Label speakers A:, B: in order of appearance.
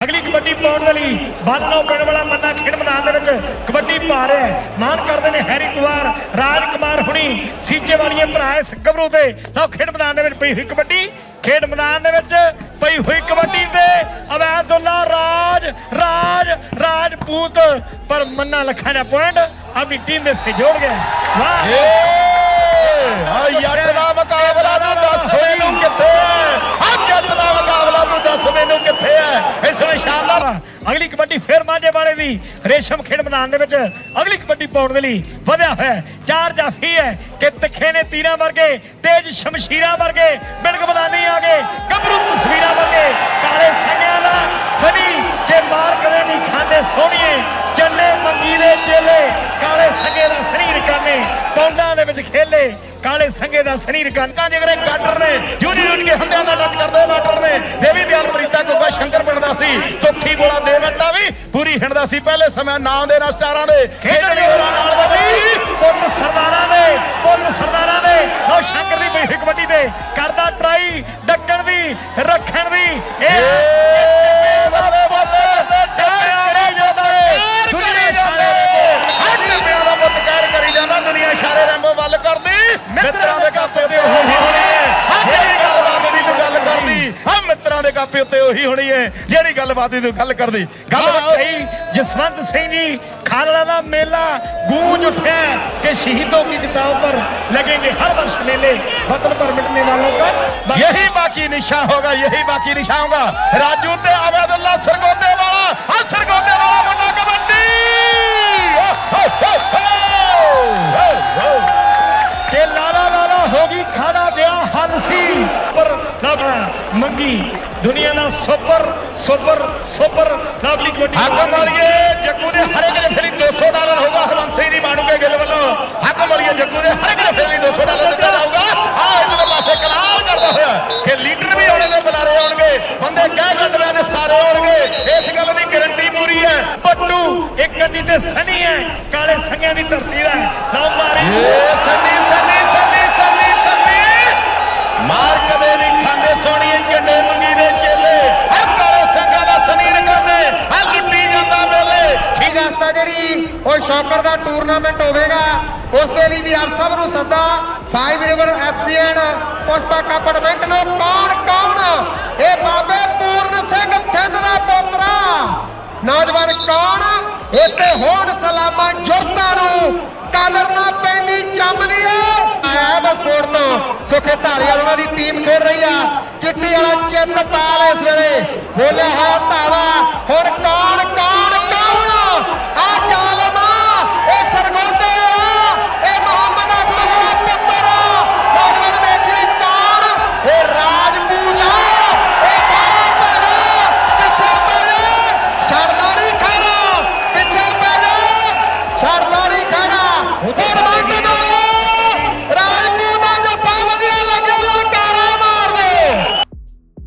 A: ਅਗਲੀ ਕਬੱਡੀ ਪਾਉਣ ਵਾਲੀ ਬਾਦਲੋਂ ਪਿੰਡ ਵਾਲਾ ਮੰਨਾ ਖੇਡ ਮੈਦਾਨ ਦੇ ਵਿੱਚ ਕਬੱਡੀ ਪਾ ਰਿਹਾ ਹੈ। ਮਾਨ ਕਰਦੇ ਨੇ ਹੈਰੀ ਕੁਮਾਰ ਰਾਜ ਕੁਮਾਰ ਹੁਣੀ, ਸੀਜੇ ਵਾਲੀਏ ਭਰਾ ਇਸ ਗੱਭਰੂ ਤੇ ਲਓ, ਖੇਡ ਮੈਦਾਨ ਦੇ ਵਿੱਚ ਪਈ ਹੋਈ ਕਬੱਡੀ। ਖੇਡ ਮੈਦਾਨ ਦੇ ਵਿੱਚ ਪਈ ਹੋਈ ਕਬੱਡੀ ਤੇ ਅਵੈਦੁੱਲਾ ਰਾਜ ਰਾਜ, ਰਾਜਪੂਤ। ਪਰ ਮੰਨਾ ਲੱਖਾਂ ਦਾ ਪੁਆਇੰਟ ਆਪਣੀ ਟੀਮ ਦੇ ਸੇ ਜੋੜ ਗਿਆ ਵਾਹ!
B: ਆ ਜੱਟ ਦਾ ਮੁਕਾਬਲਾ ਤੂੰ ਦੱਸ ਮੈਨੂੰ ਕਿੱਥੇ ਹੈ? ਆ ਜੱਟ ਦਾ ਮੁਕਾਬਲਾ ਤੂੰ ਦੱਸ ਮੈਨੂੰ ਕਿੱਥੇ ਹੈ? ਇਸ ਵਿੱਚ ਸ਼ਾਨਦਾਰ
A: ਅਗਲੀ ਕਬੱਡੀ ਫੇਰ ਮਾਝੇ ਵਾਲੇ ਦੀ ਰੇਸ਼ਮ ਖੇਡ ਮੈਦਾਨ ਦੇ ਵਿੱਚ ਅਗਲੀ ਕਬੱਡੀ ਪਾਉਣ ਦੇ ਲਈ ਵਧਿਆ ਹੋਇਆ ਹੈ। ਚਾਰ ਜਾਫੀ ਹੈ ਕਿ ਤਿੱਖੇ ਨੇ ਤੀਰਾਂ ਵਰਗੇ, ਤੇਜ ਸ਼ਮਸ਼ੀਰਾਂ ਵਰਗੇ ਬਿਲਕ ਮੈਦਾਨੀ ਆ ਗਏ, ਗੱਭਰੂ ਤਸਵੀਰਾਂ ਵਰਗੇ। ਕਾਲੇ ਸੰਗਿਆਂ ਦਾ ਸਨੀ ਕੇ ਮਾਰ ਕਦੇ ਨਹੀਂ ਖਾਂਦੇ ਸੋਹਣੀਏ। ਚੰਨੇ ਮੰਗੀ ਦੇ ਚੇਲੇ ਕਾਲੇ ਸੰਗੇ ਦਾ ਸਰੀਰ ਕਾਨੇ ਪੌਂਡਾਂ ਦੇ ਵਿੱਚ ਖੇਲੇ। ਕਾਲੇ ਸੰਗੇ ਦਾ ਸਰੀਰ ਕਾਨੇ
B: ਕਾ ਜਿਗਰੇ ਗਾਡਰ ਨੇ ਜੂਨੀ ਉੱਠ ਕੇ ਹੰਦਿਆਂ ਦਾ ਟੱਚ ਕਰਦੇ ਬਾਟਰ ਨੇ ਦੇਵੀ ਦਿਆਲ ਪ੍ਰੀਤਾ ਗੁੱਗਾ ਸ਼ੰਕਰ ਬਣਦਾ ਸੀ ਤੋਖੀ ਗੋਲਾ ਦੇ ਵੱਟਾ ਵੀ ਪੂਰੀ ਹਿੰਡਦਾ ਸੀ। ਪਹਿਲੇ ਸਮੇਂ ਨਾਮ ਦੇ ਨਾਲ ਸਟਾਰਾਂ ਦੇ ਖੇਡਣੀ ਹੋਰਾਂ ਨਾਲ ਵਧੀ
A: ਪੁੱਤ ਸਰਦਾਰਾਂ ਦੇ।
B: ਕਾਪੀ ਉੱਤੇ ਉਹੀ ਹੋਣੀ ਹੈ ਜਿਹੜੀ ਗੱਲਬਾਤ ਦੀ ਗੱਲ ਕਰਦੀ ਗੱਲ
A: ਕਹੀ ਜਸਵੰਤ ਸਿੰਘ ਜੀ ਖਾਲੜਾ ਦਾ ਮੇਲਾ ਗੂੰਜ ਉੱਠਿਆ ਕਿ ਸ਼ਹੀਦੋਂ ਕੀ ਕਿਤਾਬ ਪਰ लगेंगे हर वर्ष मेले वतन पर मिटने वालों का
B: यही बाकी निशा होगा यही बाकी निशा होगा राजू ते अवैदुल्ला सरगोदे वाला और सरगोदे वाला मुंडा कबड्डी
A: के लाला लाला होगी खाना दिया हलसी ਨਾ ਮੰਗੀ ਦੁਨੀਆ ਦਾ ਸੁਪਰ ਸੁਪਰ ਸੁਪਰ ਨਾਬਲੀ ਕਬੱਡੀ
B: ਹਾਕਮ ਵਾਲੀਏ ਜੱਗੂ ਦੇ ਹਰੇ ਕਿਲੇ ਫੇਰੀ 200 ਡਾਲਰ ਹੋਗਾ ਹਰਵੰਸ ਸਿੰਘ ਦੀ ਮਾਣੂਗੇ ਗਿੱਲ ਵੱਲੋਂ। ਹਾਕਮ ਵਾਲੀਏ ਜੱਗੂ ਦੇ ਹਰੇ ਕਿਲੇ ਫੇਰੀ 200 ਡਾਲਰ ਦਿੱਤਾ ਜਾਊਗਾ। ਆ ਇਧਰਲੇ ਪਾਸੇ ਕਨਾਲ ਕਰਦਾ ਹੋਇਆ ਕਿ ਲੀਡਰ ਵੀ ਆਉਣੇ ਨੇ ਬੁਲਾਰੇ ਆਉਣਗੇ। ਬੰਦੇ ਕਹਿ ਗੰਡਵੇਂ ਨੇ ਸਾਰੇ ਆਉਣਗੇ। ਇਸ ਗੱਲ ਦੀ ਗਾਰੰਟੀ ਪੂਰੀ ਹੈ।
A: ਪੱਟੂ ਇੱਕ ਗੱਡੀ ਤੇ ਸਨੀ ਹੈ ਕਾਲੇ ਸੰਗਿਆਂ ਦੀ ਧਰਤੀ ਦਾ ਲਓ ਮਾਰੀ
C: ਸ਼ੌਕਰ ਦਾ ਟੂਰਨਾਮੈਂਟ ਹੋਵੇਗਾ। ਉਸ ਦੇ ਲਈ ਵੀ ਆਪ ਸਭ ਨੂੰ ਸੱਦਾ five river FCN Pushpa cup event ਨੂੰ ਕੌਣ ਕੌਣ? ਇਹ ਬਾਬੇ ਪੂਰਨ ਸਿੰਘ ਥਿੰਦ ਦਾ ਪੋਤਰਾ ਨੌਜਵਾਨ ਕੌਣ? ਇੱਥੇ ਹੋਣ ਸਲਾਮਾਂ ਜੁਰਤਾਂ ਨੂੰ। ਕਾਲਰ ਨਾ ਪੈਂਦੀ ਜੰਮਦੀ ਏ ਆਇਆ ਬਸ ਕੋਰ ਤੋਂ। ਸੁਖੇ ਧਾਰੀਵਾਲ ਉਹਨਾਂ ਦੀ ਟੀਮ ਖੇਡ ਰਹੀ ਆ। ਚਿੱਟੀ ਵਾਲਾ ਚਿੰਨ ਪਾਲ ਇਸ ਵੇਲੇ। ਬੋਲਿਆ ਹੈ ਧਾਵਾ। ਹੁਣ ਕੌਣ